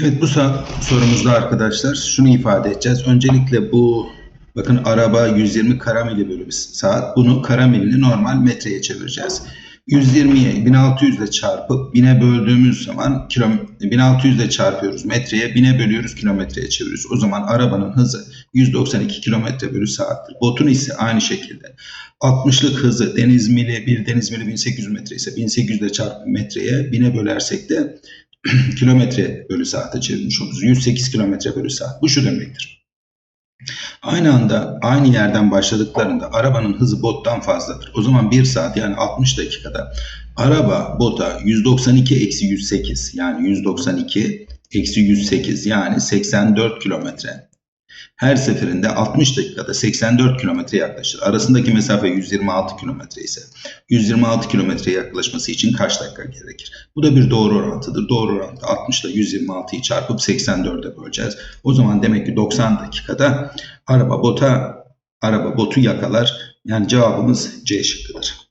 Evet bu sorumuzda arkadaşlar şunu ifade edeceğiz. Öncelikle bu bakın araba 120 karamili bölü saat. Bunu karamilini normal metreye çevireceğiz. 120'ye 1600 ile çarpıp 1000'e böldüğümüz zaman kilom 1600 ile çarpıyoruz metreye 1000'e bölüyoruz kilometreye çeviriyoruz. O zaman arabanın hızı 192 kilometre bölü saattir. Botun ise aynı şekilde 60'lık hızı deniz mili bir deniz mili 1800 metre ise 1800 ile çarpı metreye 1000'e bölersek de kilometre bölü saate çevirmiş oluruz. 108 kilometre bölü saat. Bu şu demektir. Aynı anda aynı yerden başladıklarında arabanın hızı bottan fazladır. O zaman 1 saat yani 60 dakikada araba bota 192 eksi 108 yani 192 eksi 108 yani 84 kilometre. Her seferinde 60 dakikada 84 kilometre yaklaşır. Arasındaki mesafe 126 kilometre ise 126 kilometreye yaklaşması için kaç dakika gerekir? Bu da bir doğru orantıdır. Doğru orantı 60 ile 126'yı çarpıp 84'e böleceğiz. O zaman demek ki 90 dakikada araba bota araba botu yakalar. Yani cevabımız C şıkkıdır.